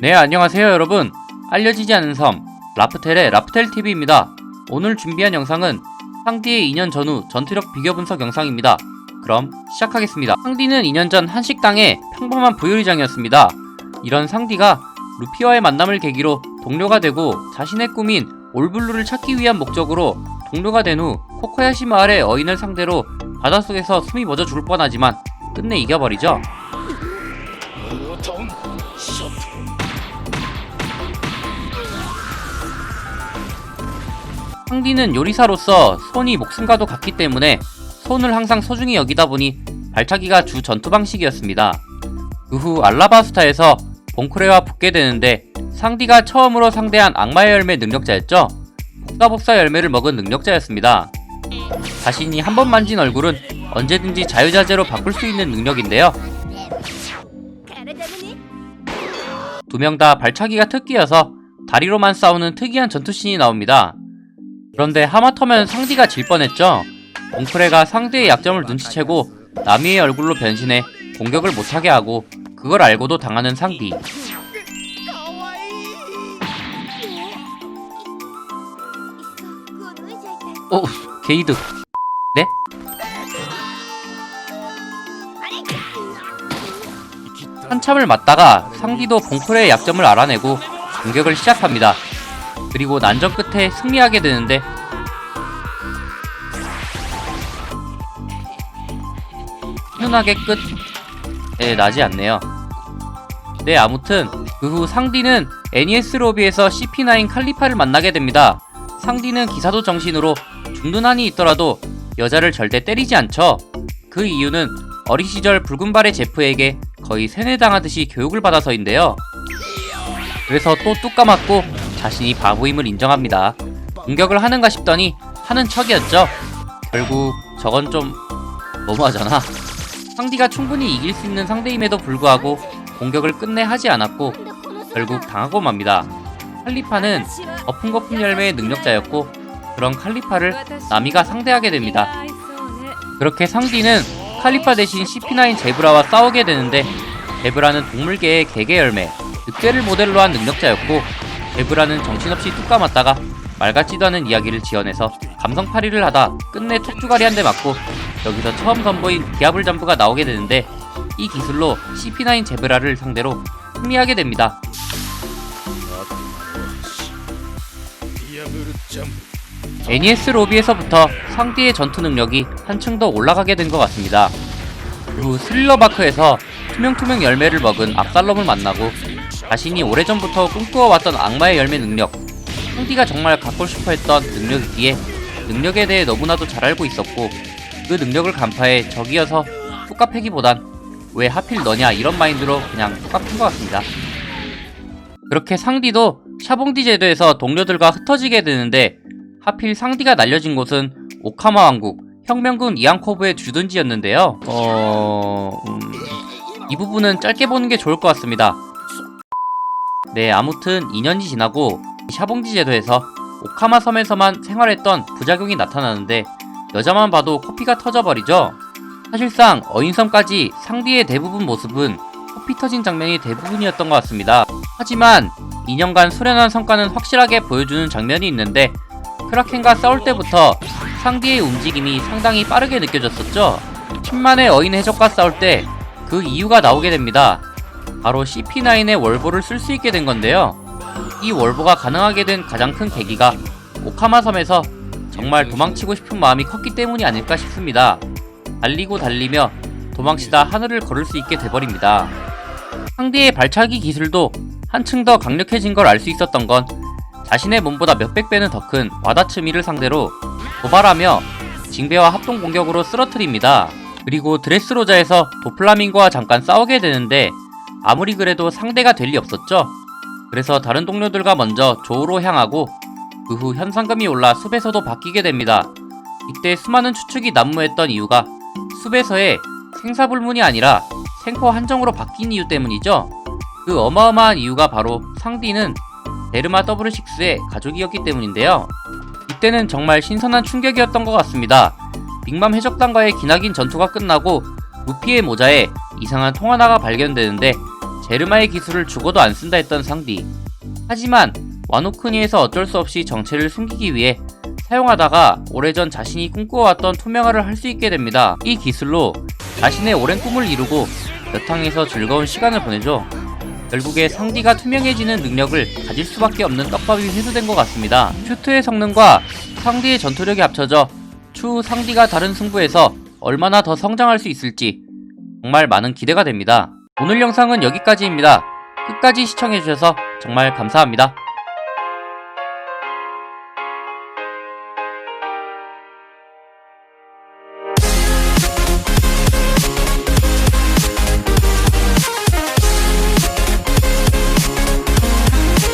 네, 안녕하세요, 여러분. 알려지지 않은 섬, 라프텔의 라프텔TV입니다. 오늘 준비한 영상은 상디의 2년 전후 전투력 비교 분석 영상입니다. 그럼 시작하겠습니다. 상디는 2년 전 한 식당의 평범한 부요리장이었습니다. 이런 상디가 루피와의 만남을 계기로 동료가 되고 자신의 꿈인 올블루를 찾기 위한 목적으로 동료가 된 후 코코야시 마을의 어인을 상대로 바닷속에서 숨이 멎어 죽을 뻔하지만 끝내 이겨버리죠. 상디는 요리사로서 손이 목숨과도 같기 때문에 손을 항상 소중히 여기다 보니 발차기가 주 전투 방식이었습니다. 그 후 알라바스타에서 봉크레와 붙게 되는데 상디가 처음으로 상대한 악마의 열매 능력자였죠. 복사복사 열매를 먹은 능력자였습니다. 자신이 한 번 만진 얼굴은 언제든지 자유자재로 바꿀 수 있는 능력인데요. 두 명 다 발차기가 특기여서 다리로만 싸우는 특이한 전투씬이 나옵니다. 그런데 하마터면 상디가 질 뻔했죠. 옹크레가 상대의 약점을 눈치채고 나미의 얼굴로 변신해 공격을 못하게 하고 그걸 알고도 당하는 상디. 오, 게이드. 네? 한참을 맞다가 상디도 봉크레의 약점을 알아내고 공격을 시작합니다. 그리고 난전 끝에 승리하게 되는데 훈훈하게 끝에 나지 않네요. 네, 아무튼 그 후 상디는 NES 로비에서 CP9 칼리파를 만나게 됩니다. 상디는 기사도 정신으로 죽는 한이 있더라도 여자를 절대 때리지 않죠. 그 이유는 어린 시절 붉은 발의 제프에게 거의 세뇌당하듯이 교육을 받아서인데요. 그래서 또 뚝 까맞고 자신이 바보임을 인정합니다. 공격을 하는가 싶더니 하는 척이었죠. 결국 저건 좀 너무하잖아. 상디가 충분히 이길 수 있는 상대임에도 불구하고 공격을 끝내 하지 않았고 결국 당하고 맙니다. 칼리파는 거품거품 열매의 능력자였고 그런 칼리파를 나미가 상대하게 됩니다. 그렇게 상디는 칼리파 대신 CP9 제브라와 싸우게 되는데 제브라는 동물계의 개개 열매, 늑대를 모델로 한 능력자였고 제브라는 정신없이 뚝 까맞다가 말 같지도 않은 이야기를 지어내서 감성팔이를 하다 끝내 툭주가리 한 대 맞고 여기서 처음 선보인 디아블 점프가 나오게 되는데 이 기술로 CP9 제브라를 상대로 승리하게 됩니다. NES 로비에서부터 상디의 전투 능력이 한층 더 올라가게 된 것 같습니다. 그 스릴러 바크에서 투명투명 열매를 먹은 압살롬을 만나고 자신이 오래전부터 꿈꾸어왔던 악마의 열매 능력 상디가 정말 갖고 싶어했던 능력이기에 능력에 대해 너무나도 잘 알고 있었고 그 능력을 간파해 적이어서 뚜까 패기보단 왜 하필 너냐 이런 마인드로 그냥 뚜까팬 것 같습니다. 그렇게 상디도 샤봉디 제도에서 동료들과 흩어지게 되는데 하필 상디가 날려진 곳은 오카마 왕국 혁명군 이앙코브의 주둔지였는데요. 어... 음... 이 부분은 짧게 보는 게 좋을 것 같습니다. 네, 아무튼 2년이 지나고 샤봉지 제도에서 오카마 섬에서만 생활했던 부작용이 나타나는데 여자만 봐도 코피가 터져버리죠. 사실상 어인섬까지 상디의 대부분 모습은 코피 터진 장면이 대부분이었던 것 같습니다. 하지만 2년간 수련한 성과는 확실하게 보여주는 장면이 있는데 크라켄과 싸울 때부터 상디의 움직임이 상당히 빠르게 느껴졌었죠. 10만의 어인 해적과 싸울 때 그 이유가 나오게 됩니다. 바로 CP9의 월보를 쓸 수 있게 된 건데요. 이 월보가 가능하게 된 가장 큰 계기가 오카마 섬에서 정말 도망치고 싶은 마음이 컸기 때문이 아닐까 싶습니다. 달리고 달리며 도망치다 하늘을 걸을 수 있게 돼버립니다. 상대의 발차기 기술도 한층 더 강력해진 걸 알 수 있었던 건 자신의 몸보다 몇백 배는 더 큰 와다츠미를 상대로 도발하며 징배와 합동 공격으로 쓰러뜨립니다. 그리고 드레스로자에서 도플라밍고와 잠깐 싸우게 되는데 아무리 그래도 상대가 될 리 없었죠. 그래서 다른 동료들과 먼저 조우로 향하고 그 후 현상금이 올라 숲에서도 바뀌게 됩니다. 이때 수많은 추측이 난무했던 이유가 숲에서의 생사불문이 아니라 생포 한정으로 바뀐 이유 때문이죠. 그 어마어마한 이유가 바로 상디는 데르마 W6의 가족이었기 때문인데요. 이때는 정말 신선한 충격이었던 것 같습니다. 빅맘 해적단과의 기나긴 전투가 끝나고 루피의 모자에 이상한 통하나가 발견되는데 제르마의 기술을 죽어도 안 쓴다 했던 상디. 하지만 와노크니에서 어쩔 수 없이 정체를 숨기기 위해 사용하다가 오래전 자신이 꿈꿔왔던 투명화를 할 수 있게 됩니다. 이 기술로 자신의 오랜 꿈을 이루고 여탕에서 즐거운 시간을 보내죠. 결국에 상디가 투명해지는 능력을 가질 수밖에 없는 떡밥이 회수된 것 같습니다. 슈트의 성능과 상디의 전투력이 합쳐져 추후 상디가 다른 승부에서 얼마나 더 성장할 수 있을지 정말 많은 기대가 됩니다. 오늘 영상은 여기까지입니다. 끝까지 시청해주셔서 정말 감사합니다.